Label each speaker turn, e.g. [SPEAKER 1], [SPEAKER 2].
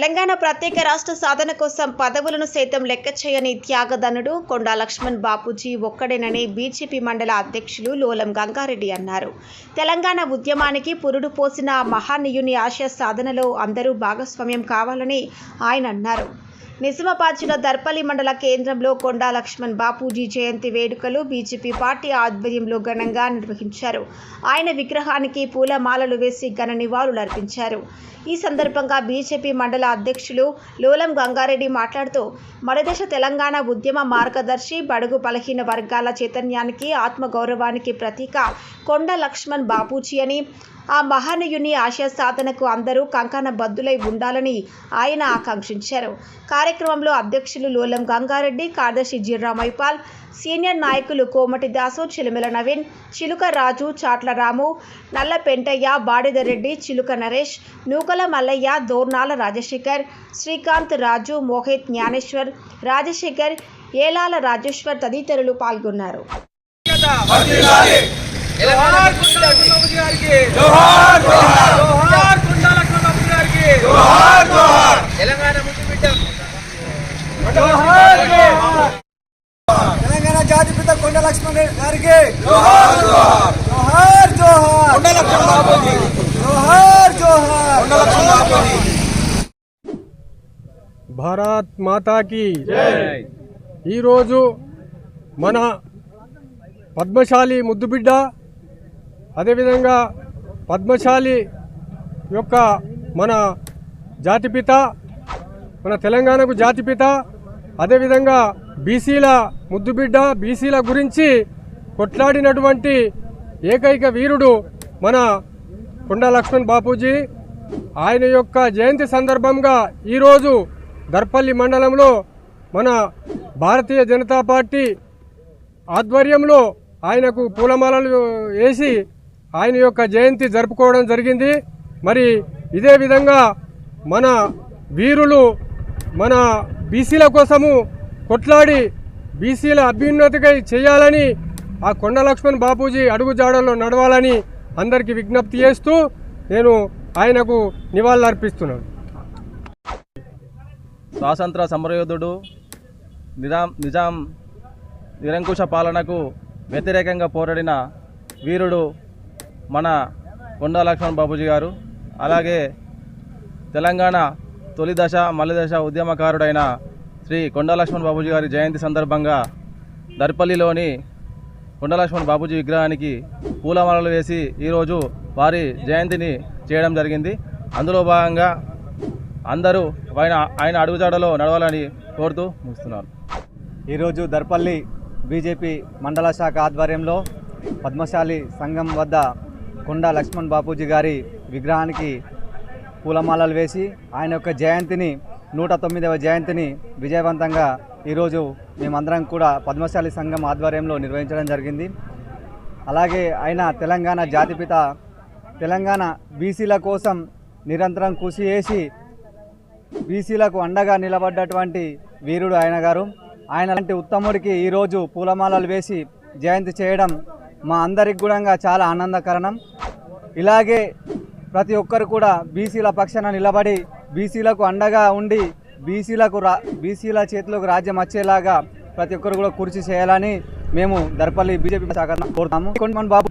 [SPEAKER 1] తెలంగాణ ప్రత్యేక రాష్ట్ర సాధన కోసం పదవులను సైతం లెక్క చేయని త్యాగధనుడు కొండా లక్ష్మణ్ బాపూజీ ఒక్కడేనని బీజేపీ మండల అధ్యక్షులు లోలం గంగారెడ్డి అన్నారు. తెలంగాణ ఉద్యమానికి పురుడు పోసిన మహానీయుని ఆశయ సాధనలో అందరూ భాగస్వామ్యం కావాలని ఆయన అన్నారు. నిజామాబాద్ జిల్లా దర్పల్లి మండల కేంద్రంలో కొండా లక్ష్మణ్ బాపూజీ జయంతి వేడుకలు బీజేపీ పార్టీ ఆధ్వర్యంలో ఘనంగా నిర్వహించారు. ఆయన విగ్రహానికి పూలమాలలు వేసి ఘన నివాళులు అర్పించారు. ఈ సందర్భంగా బీజేపీ మండల అధ్యక్షులు లోలం గంగారెడ్డి మాట్లాడుతూ మరదశ తెలంగాణ ఉద్యమ మార్గదర్శి బడుగు బలహీన వర్గాల చైతన్యానికి ఆత్మగౌరవానికి ప్రతీక కొండ లక్ష్మణ్ బాపూజీ అని ఆ మహనీయుని ఆశయ సాధనకు అందరూ కంకణ బద్దులై ఉండాలని ఆయన ఆకాంక్షించారు. కార్యక్రమంలో అధ్యక్షులు లోలం గంగారెడ్డి కార్యదర్శి జిర్రా మైపాల్ సీనియర్ నాయకులు కోమటి దాసు చిలుమెల నవీన్ చిలుక రాజు చాట్ల రాము నల్ల పెంటయ్య బాడిదరెడ్డి చిలుక నరేష్ నూకల మల్లయ్య దోర్నాల రాజశేఖర్ శ్రీకాంత్ రాజు మోహిత్ జ్ఞానేశ్వర్ రాజశేఖర్ ఏలాల రాజేశ్వర్ తదితరులు పాల్గొన్నారు.
[SPEAKER 2] జోహార్ కుండాల కృష్ణబాబు గారికి జోహార్ జోహార్ జోహార్ కుండాల కృష్ణబాబు గారికి జోహార్ జోహార్ తెలంగాణ ముద్దు బిడ్డ జోహార్ జోహార్
[SPEAKER 3] తెలంగాణ జాతి పిత కొండ లక్ష్మణ్ గారికి జోహార్ జోహార్ జోహార్ జోహార్ కొండ లక్ష్మణ్ బాబుజీ జోహార్ జోహార్ కొండ లక్ష్మణ్ బాబుజీ
[SPEAKER 4] భారత్ మాతాకి ఈరోజు మన పద్మశాలి ముద్దుబిడ్డ అదేవిధంగా పద్మశాలి యొక్క మన జాతిపిత మన తెలంగాణకు జాతిపిత అదేవిధంగా బీసీల ముద్దుబిడ్డ బీసీల గురించి కొట్లాడినటువంటి ఏకైక వీరుడు మన కొండా లక్ష్మణ్ బాపూజీ. ఆయన యొక్క జయంతి సందర్భంగా ఈరోజు దర్పల్లి మండలంలో మన భారతీయ జనతా పార్టీ ఆధ్వర్యంలో ఆయనకు పూలమాలలు వేసి ఆయన యొక్క జయంతి జరుపుకోవడం జరిగింది. మరి ఇదే విధంగా మన వీరులు మన బీసీల కోసము కొట్లాడి బీసీల అభ్యున్నతికై చేయాలని ఆ కొండ లక్ష్మణ్ బాపూజీ అడుగుజాడల్లో నడవాలని అందరికీ విజ్ఞప్తి చేస్తూ నేను ఆయనకు నివాళులర్పిస్తున్నాను.
[SPEAKER 5] స్వాతంత్ర సమరయోధుడు నిజాం నిజాం నిరంకుశ పాలనకు వ్యతిరేకంగా పోరాడిన వీరుడు మన కొండా లక్ష్మణ్ బాబూజీ గారు అలాగే తెలంగాణ తొలి దశ మలి దశ ఉద్యమకారుడైన శ్రీ కొండా లక్ష్మణ్ బాబూజీ గారి జయంతి సందర్భంగా దర్పల్లిలోని కొండా లక్ష్మణ్ బాబూజీ విగ్రహానికి పూలమాలలు వేసి ఈరోజు వారి జయంతిని చేయడం జరిగింది. అందులో భాగంగా అందరూ ఆయన ఆయన అడుగుజాడలో నడవాలని కోరుతూ ముగిస్తున్నారు
[SPEAKER 3] ఈరోజు దర్పల్లి బీజేపీ మండల శాఖ ఆధ్వర్యంలో పద్మశాలి సంఘం వద్ద కొండ లక్ష్మణ్ బాపూజీ గారి విగ్రహానికి పూలమాలలు వేసి ఆయన యొక్క జయంతిని నూట తొమ్మిదవ జయంతిని విజయవంతంగా ఈరోజు మేమందరం కూడా పద్మశాలి సంఘం ఆధ్వర్యంలో నిర్వహించడం జరిగింది. అలాగే ఆయన తెలంగాణ జాతిపిత తెలంగాణ బీసీల కోసం నిరంతరం కృషి చేసి బీసీలకు అండగా నిలబడ్డటువంటి వీరుడు ఆయన గారు. ఆయన లాంటి ఉత్తముడికి ఈరోజు పూలమాలలు వేసి జయంతి చేయడం మా అందరికి కూడా చాలా ఆనందకరణం. ఇలాగే ప్రతి ఒక్కరు కూడా బీసీల పక్షాన నిలబడి బీసీలకు అండగా ఉండి బీసీలకు రా బీసీల చేతిలోకి రాజ్యం వచ్చేలాగా ప్రతి ఒక్కరు కూడా కృషి చేయాలని మేము దర్పల్లి బీజేపీ శాఖ కోరుతాము కొండమన్ బాబు